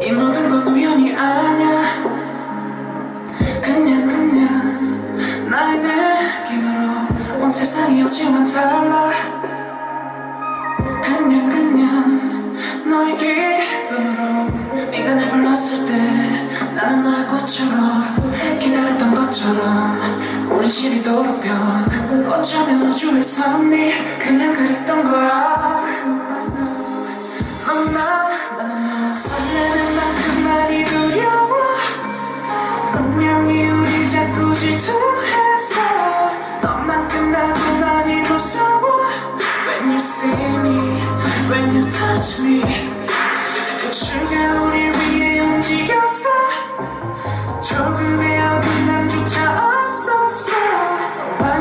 이 모든 건 우연이 아냐 그냥 그냥 나의 느낌으로 온 세상이 어찌만 달라. 그냥 그냥 너의 기쁨으로 네가 날 불렀을 때 나는 너의 꽃처럼 기다렸던 것처럼 우리 시리도록 변 어쩌면 우주에서 네 그냥 그랬던 거야. 너 나 설레는 만큼 많이 두려워. 분명히 우리 자꾸 질투해서 너만큼 나도 많이 무서워. When you see me, when you touch me 우주가 우리 위해 움직였어 조금의 어긋남조차 없었어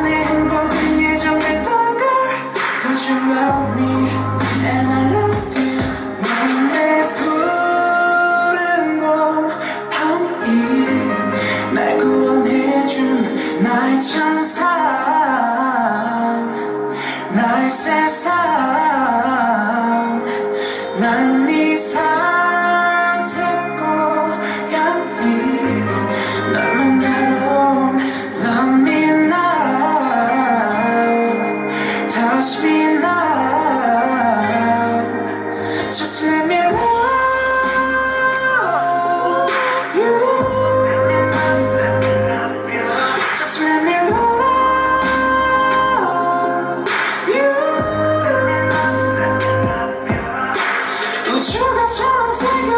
내 행복은 예정됐던 걸 Cause 나의 천사 나의 세상. 난 chose